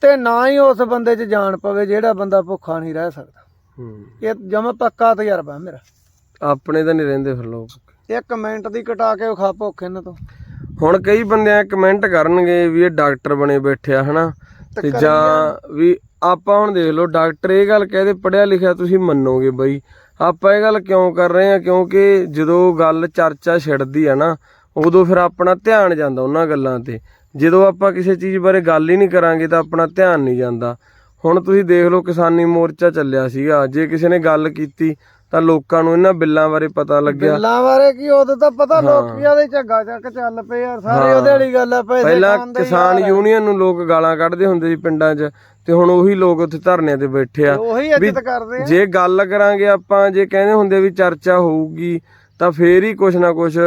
ਤੇ ਨਾ ਹੀ ਉਸ ਬੰਦੇ 'ਚ ਜਾਨ ਪਵੇ ਜਿਹੜਾ ਬੰਦਾ ਭੁੱਖਾ ਨਹੀਂ ਰਹਿ ਸਕਦਾ। ਹੂੰ। ਇਹ ਜਮਾ ਪੱਕਾ ਤਜਰਬਾ ਮੇਰਾ। ਆਪਣੇ ਤਾਂ ਨਹੀਂ ਰਹਿੰਦੇ ਫਿਰ ਲੋਕ। ਇੱਕ ਮਿੰਟ ਦੀ ਕਟਾ ਕੇ ਖਾ ਭੁੱਖ ਇਹਨਾਂ ਤੋਂ। ਹੁਣ ਕਈ ਬੰਦੇ ਆ ਕਮੈਂਟ ਕਰਨਗੇ ਵੀ ਇਹ ਡਾਕਟਰ ਬਣੇ ਬੈਠੇ ਆ ਹਨਾ? ਤੇ ਜਾਂ ਵੀ ਆਪਾਂ ਹੁਣ ਦੇਖ ਲਓ ਡਾਕਟਰ ਇਹ ਗੱਲ ਕਹਦੇ ਪੜਿਆ ਲਿਖਿਆ ਤੁਸੀਂ ਮੰਨੋਗੇ ਬਈ। ਆਪਾਂ ਇਹ ਗੱਲ ਕਿਉਂ ਕਰ ਰਹੇ ਆ? ਕਿਉਂਕਿ ਜਦੋਂ ਗੱਲ ਚਰਚਾ ਛਿੜਦੀ ਆ ਨਾ ਉਦੋਂ ਫਿਰ ਆਪਣਾ ਧਿਆਨ ਜਾਂਦਾ ਉਹਨਾਂ ਗੱਲਾਂ ਤੇ। ਜਦੋਂ ਆਪਾਂ ਕਿਸੇ ਚੀਜ਼ ਬਾਰੇ ਗੱਲ ਹੀ ਨਹੀਂ ਕਰਾਂਗੇ ਤਾਂ ਆਪਣਾ ਧਿਆਨ ਨਹੀਂ ਜਾਂਦਾ। ਹੁਣ ਤੁਸੀਂ ਦੇਖ ਲਓ ਕਿਸਾਨੀ ਮੋਰਚਾ ਚੱਲਿਆ ਸੀਗਾ। ਜੇ ਕਿਸੇ ਨੇ ਗੱਲ ਕੀਤੀ ਤਾਂ ਲੋਕਾਂ ਨੂੰ ਇਹਨਾਂ ਬਿੱਲਾਂ ਬਾਰੇ ਪਤਾ ਲੱਗਿਆ। ਬਿੱਲਾਂ ਬਾਰੇ ਕੀ ਉਦੋਂ ਤਾਂ ਪਤਾ ਲੋਕੀ ਉਹਦੇ ਝੱਗਾ ਚੱਕ ਚੱਲ ਪਏ ਯਾਰ ਸਾਰੇ ਉਹਦੇ ਵਾਲੀ ਗੱਲ ਆ ਪੈਸੇ ਪਹਿਲਾਂ ਕਿਸਾਨ ਯੂਨੀਅਨ ਨੂੰ ਲੋਕ ਗਾਲਾਂ ਕੱਢਦੇ ਹੁੰਦੇ ਸੀ ਪਿੰਡਾਂ 'ਚ ਤੇ ਹੁਣ ਉਹੀ ਲੋਕ ਉੱਥੇ ਧਰਨਿਆਂ ਤੇ ਬੈਠੇ ਆ। ਉਹੀ ਇੱਜ਼ਤ ਕਰਦੇ ਆ। ਜੇ ਗੱਲ ਕਰਾਂਗੇ ਆਪਾਂ ਜੇ ਕਹਿੰਦੇ ਹੁੰਦੇ ਵੀ ਚਰਚਾ ਹੋਊਗੀ ਤਾਂ ਫੇਰ ਹੀ ਕੁਛ ਨਾ ਕੁਛ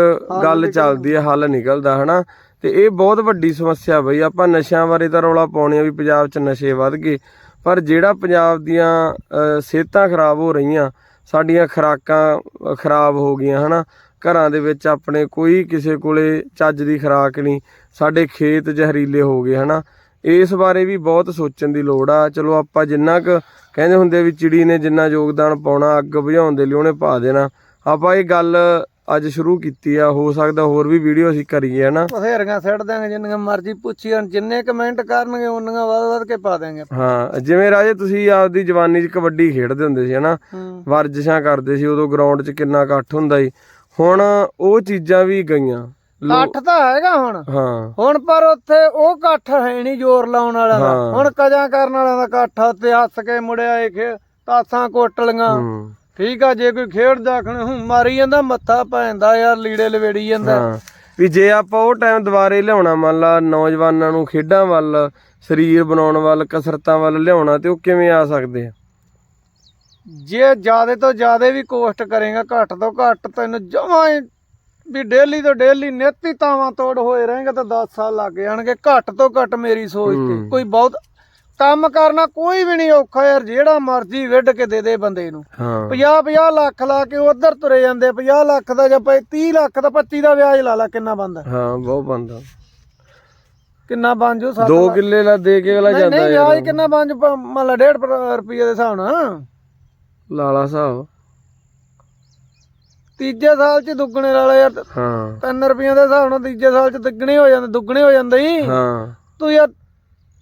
ਗੱਲ ਚੱਲਦੀ ਹੈ ਹੱਲ ਨਿਕਲਦਾ ਹਨਾ? ਤੇ ਇਹ ਬਹੁਤ ਵੱਡੀ ਸਮੱਸਿਆ ਬਈ ਆਪਾਂ ਨਸ਼ਿਆਂ ਬਾਰੇ ਤਾਂ ਰੌਲਾ ਪਾਉਣੇ ਆ ਵੀ ਪੰਜਾਬ 'ਚ ਨਸ਼ੇ ਵੱਧ ਗਏ ਪਰ ਜਿਹੜਾ ਪੰਜਾਬ ਦੀਆਂ ਸਿਹਤਾਂ ਖਰਾਬ ਹੋ ਰਹੀਆਂ ਸਾਡੀਆਂ ਖੁਰਾਕਾਂ ਖਰਾਬ ਹੋ ਗਈਆਂ, ਹਨਾ? ਘਰਾਂ ਦੇ ਵਿੱਚ ਆਪਣੇ ਕੋਈ ਕਿਸੇ ਕੋਲੇ ਚੱਜ ਦੀ ਖੁਰਾਕ ਨਹੀਂ। ਸਾਡੇ ਖੇਤ ਜ਼ਹਿਰੀਲੇ ਹੋ ਗਏ, ਹਨਾ? ਇਸ ਬਾਰੇ ਵੀ ਬਹੁਤ ਸੋਚਣ ਦੀ ਲੋੜ ਆ। ਚਲੋ, ਆਪਾਂ ਜਿੰਨਾ ਕੁ ਕਹਿੰਦੇ ਹੁੰਦੇ ਵੀ ਚਿੜੀ ਨੇ ਜਿੰਨਾ ਯੋਗਦਾਨ ਪਾਉਣਾ, ਅੱਗ ਬੁਝਾਉਣ ਦੇ ਲਈ ਉਹਨੇ ਪਾ ਦੇਣਾ। ਆਪਾਂ ਇਹ ਗੱਲ ਅੱਜ ਸ਼ੁਰੂ ਕੀਤੀ ਆ ਹੋ ਸਕਦਾ ਹੋਰ ਵੀ ਵੀਡੀਓ ਅਸੀਂ ਕਰੀਏ ਹਨਾ? ਬਥੇਰੀਆਂ ਛੱਡ ਦਾਂਗੇ ਜਿੰਨੀਆਂ ਮਰਜ਼ੀ ਪੁੱਛੀ ਹੁਣ ਜਿੰਨੇ ਕਮੈਂਟ ਕਰਨਗੇ ਉਹਨਾਂ ਵੱਧ ਵੱਧ ਕੇ ਪਾ ਦਾਂਗੇ ਹਾਂ ਜਿਵੇਂ ਰਾਜੇ ਤੁਸੀਂ ਆਪਦੀ ਜਵਾਨੀ 'ਚ ਕਬੱਡੀ ਖੇਡਦੇ ਹੁੰਦੇ ਸੀ ਹਨਾ? ਵਰਜਿਸ਼ਾਂ ਕਰਦੇ ਸੀ ਉਦੋਂ ਗਰਾਊਂਡ 'ਚ ਕਿੰਨਾ ਇਕੱਠ ਹੁੰਦਾ ਸੀ। ਹੁਣ ਉਹ ਚੀਜ਼ਾਂ ਵੀ ਗਈਆਂ। ਇਕੱਠ ਤਾਂ ਹੈਗਾ ਹੁਣ। ਹਾਂ। ਹੁਣ ਪਰ ਉੱਥੇ ਉਹ ਇਕੱਠ ਹੈ ਨਹੀਂ ਜ਼ੋਰ ਲਾਉਣ ਵਾਲਾ ਦਾ। ਹੁਣ ਕਜਾਂ ਕਰਨ ਵਾਲਾ ਦਾ ਇਕੱਠ ਤੇ ਹੱਸ ਕੇ ਮੁੜਿਆ ਖੇ ਤਾਸਾਂ ਕੋਟਲੀਆਂ ਹੂੰ। ਠੀਕ ਆ ਜੇ ਕੋਈ ਖੇਡ ਦੇਖਣ ਹੂੰ ਮਾਰੀ ਜਾਂਦਾ ਮੱਥਾ ਪੈਂਦਾ ਯਾਰ ਲੀੜੇ ਲਵੇੜੀ ਜਾਂਦਾ। ਹਾਂ ਵੀ ਜੇ ਆਪਾਂ ਉਹ ਟਾਈਮ ਦੁਬਾਰੇ ਲਿਆਉਣਾ ਮੰਨ ਲਾ ਨੌਜਵਾਨਾਂ ਨੂੰ ਖੇਡਾਂ ਵੱਲ ਸਰੀਰ ਬਣਾਉਣ ਵੱਲ ਕਸਰਤਾਂ ਵੱਲ ਲਿਆਉਣਾ ਤੇ ਉਹ ਕਿਵੇਂ ਆ ਸਕਦੇ ਆ? ਜੇ ਜਿਆਦੇ ਤੋਂ ਜਿਆਦੇ ਵੀ ਕੋਸ਼ਟ ਕਰੇਗਾ ਘੱਟ ਤੋਂ ਘੱਟ ਤੈਨੂੰ ਜਮਾਂ ਵੀ ਡੇਲੀ ਤੋਂ ਡੇਲੀ ਨਿੱਤੀ ਤਾਵਾਂ ਤੋੜ ਹੋਏ ਰਹੇਗਾ ਤਾਂ 10 ਸਾਲ ਲੱਗ ਜਾਣਗੇ। ਘੱਟ ਤੋਂ ਘੱਟ ਮੇਰੀ ਸੋਚ ਤੇ। ਕੋਈ ਬਹੁਤ ਕੰਮ ਕਰਨਾ ਕੋਈ ਵੀ ਨਹੀਂ ਔਖਾ ਯਾਰ ਜਿਹੜਾ ਮਰਜ਼ੀ ਵਿੱਢ ਕੇ ਦੇ ਦੇ ਬੰਦੇ ਨੂੰ। ਹਾਂ। 50 50 ਲੱਖ ਲਾ ਕੇ ਉਧਰ ਤੁਰੇ ਜਾਂਦੇ 50 ਲੱਖ ਦਾ ਜਾਂ 30 ਲੱਖ ਦਾ 25 ਦਾ ਵਿਆਜ ਲਾ ਲਾ ਕਿੰਨਾ ਬਣਦਾ ਹਾਂ ਬਹੁਤ ਬੰਦਾ ਕਿੰਨਾ ਬਣ ਜੂ ਸੱਤ 2 ਲੱਖ? ਕਿੱਲੇ ਲਾ ਦੇ ਕੇ ਅਗਲਾ ਜਾਂਦਾ ਨਹੀਂ ਵਿਆਜ ਕਿੰਨਾ ਬਣ ਜੂ ਮੰਨ ਲਾ 1.5 ਰੁਪਏ ਦੇ ਹਿਸਾਬ ਨਾਲ। ਲਾਲਾ ਸਾਹਿਬ ਤੀਜੇ ਸਾਲ ਚ ਦੁੱਗਣੇ ਲਾ ਲਾ ਯਾਰ ਹਾਂ। 3 ਰੁਪਈਆਂ ਦੇ ਹਿਸਾਬ ਨਾਲ ਤੀਜੇ ਸਾਲ ਚ ਦੁੱਗਣੇ ਹੋ ਜਾਂਦੇ ਦੁੱਗਣੇ ਹੋ ਜਾਂਦੇ ਹੀ। ਹਾਂ। ਤੂੰ ਯਾਰ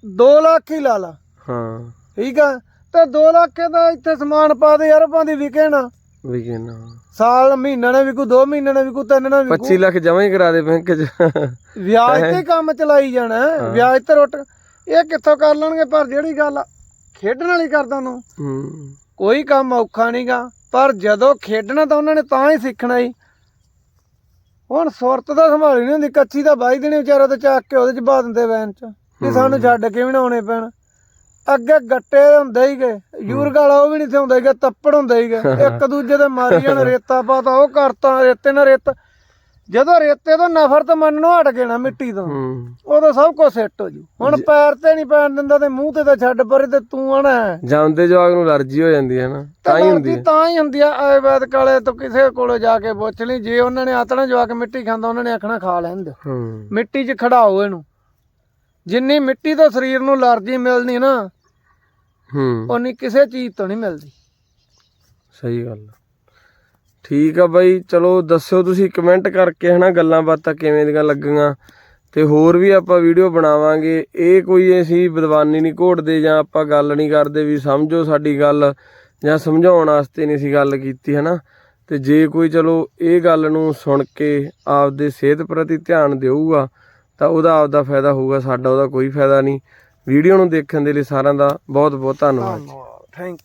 2 ਲੱਖ ਹੀ ਲਾ ਲਾ। ਹਾਂ। ਠੀਕ ਆ? ਤੇ 2 ਲੱਖ ਦਾ ਇੱਥੇ ਸਮਾਨ ਪਾ ਦੇ ਯਾਰ ਭਾਂਦੀ ਵਿਕੇ ਨਾ। ਵੀ ਕਿੰਨਾ ਸਾਲ ਮਹੀਨਾ ਨੇ ਵਿਕੂ 2 ਮਹੀਨੇ ਨੇ ਵਿਕੂ 3 ਨੇ ਵਿਕੂ। 25 ਲੱਖ ਜਮਾ ਹੀ ਕਰਾ ਦੇ ਬੈਂਕ 'ਚ। ਵਿਆਜ ਤੇ ਕੰਮ ਚਲਾਈ ਜਾਣਾ। ਵਿਆਜ ਤੇ ਰੁੱਟ ਇਹ ਕਿੱਥੋਂ ਕਰ ਲੈਣਗੇ? ਪਰ ਜਿਹੜੀ ਗੱਲ ਖੇਡਣ ਵਾਲੀ ਕਰਦਾ ਨੂੰ ਹੂੰ। ਕੋਈ ਕੰਮ ਔਖਾ ਨਹੀਂਗਾ। ਪਰ ਜਦੋਂ ਖੇਡਣਾ ਤਾਂ ਉਹਨਾਂ ਨੇ ਤਾਂ ਹੀ ਸਿੱਖਣਾ ਹੀ ਹੁਣ ਸੁਰਤ ਤਾਂ ਸੰਭਾਲੀ ਨਹੀਂ ਹੁੰਦੀ। ਕੱਚੀ ਤਾਂ ਬਾਈ ਦੇਣੀ ਵਿਚਾਰਾ ਤੇ ਚੱਕ ਕੇ ਉਹਦੇ ਚ ਪਾ ਦਿੰਦੇ ਵੈਨ ਚ। ਕਿ ਸਾਨੂੰ ਛੱਡ ਕੇ ਵੀ ਨਾ ਆਉਣੇ ਪੈਣ। ਅੱਗੇ ਗੱਟੇ ਹੁੰਦੇ ਹੀਗੇ ਯੂਰਗ ਵਾਲਾ ਉਹ ਵੀ ਨਹੀਂ ਹੁੰਦਾ ਹੀਗਾ ਤੱਪੜ ਹੁੰਦੇ ਹੀਗੇ ਇੱਕ ਦੂਜੇ ਦੇ ਮਾਰੀ ਜਾਣ ਰੇਤਾ ਪਾਤਾ ਉਹ ਕਰਤਾ ਰੇਤੇ ਨਾਲ ਰੇਤ। ਜਦੋਂ ਰੇਤੇ ਤੋਂ ਨਫ਼ਰਤ ਮੰਨਣੋਂ ਹਟ ਗਏ ਨਾ ਮਿੱਟੀ ਤੋਂ ਉਦੋਂ ਸਭ ਕੁਝ ਸੈੱਟ ਹੋ ਜੂ। ਹੁਣ ਪੈਰ ਤੇ ਨਹੀਂ ਪੈਣ ਦਿੰਦਾ ਤੇ ਮੂੰਹ ਤੇ ਤਾਂ ਛੱਡ ਪਰੇ ਤੇ ਤੂੰ ਆਣਾ ਜਾਂਦੇ ਜਵਾਗ ਨੂੰ ਅਲਰਜੀ ਹੋ ਜਾਂਦੀ ਹੈ ਨਾ ਤਾਂ ਹੀ ਹੁੰਦੀ ਹੈ। ਤਾਂ ਹੀ ਹੁੰਦੀ ਆ ਆਯੁਰਵੈਦਿਕ ਵਾਲੇ ਤੋਂ ਕਿਸੇ ਕੋਲੇ ਜਾ ਕੇ ਪੁੱਛ ਲਈ। ਜੇ ਉਹਨਾਂ ਨੇ ਆਤਣਾ ਜਵਾ ਕੇ ਮਿੱਟੀ ਖਾਂਦਾ ਉਹਨਾਂ ਨੇ ਆਖਣਾ ਖਾ ਲੈਣ ਹੂੰ। ਮਿੱਟੀ 'ਚ ਖੜਾਓ ਇਹਨੂੰ। ਜਿੰਨੀ ਮਿੱਟੀ ਤੋਂ ਸਰੀਰ ਨੂੰ ਅਲਰਜੀ ਮਿਲਦੀ ਨਾ ਹੂੰ। ਉਨੀ ਕਿਸੇ ਚੀਜ਼ ਤੋਂ ਨਹੀਂ ਮਿਲਦੀ। ਸਹੀ ਗੱਲ ਆ। ਠੀਕ ਆ ਬਾਈ ਚਲੋ ਦੱਸਿਓ ਤੁਸੀਂ ਕਮੈਂਟ ਕਰਕੇ ਹਨਾ ਗੱਲਾਂ ਬਾਤਾਂ ਕਿਵੇਂ ਦੀਆਂ ਲੱਗੀਆਂ। ਤੇ ਹੋਰ ਵੀ ਆਪਾਂ ਵੀਡੀਓ ਬਣਾਵਾਂਗੇ। ਇਹ ਕੋਈ ਅਸੀਂ ਬਦਵਾਨੀ ਨਹੀਂ ਘੋੜਦੇ ਜਾਂ ਆਪਾਂ ਗੱਲ ਨਹੀਂ ਕਰਦੇ ਵੀ ਸਮਝੋ ਸਾਡੀ ਗੱਲ ਜਾਂ ਸਮਝਾਉਣ ਵਾਸਤੇ ਨਹੀਂ ਸੀ ਗੱਲ ਕੀਤੀ ਹਨਾ। ਤੇ ਜੇ ਕੋਈ ਚਲੋ ਇਹ ਗੱਲ ਨੂੰ ਸੁਣ ਕੇ ਆਪਦੇ ਸਿਹਤ ਪ੍ਰਤੀ ਧਿਆਨ ਦੇਊਗਾ ਤਾਂ ਉਹਦਾ ਆਪਦਾ ਫਾਇਦਾ ਹੋਊਗਾ, ਸਾਡਾ ਉਹਦਾ ਕੋਈ ਫਾਇਦਾ ਨਹੀਂ। ਵੀਡੀਓ ਨੂੰ ਦੇਖਣ ਦੇ ਲਈ ਸਾਰਿਆਂ ਦਾ ਬਹੁਤ ਬਹੁਤ ਧੰਨਵਾਦ। ਥੈਂਕ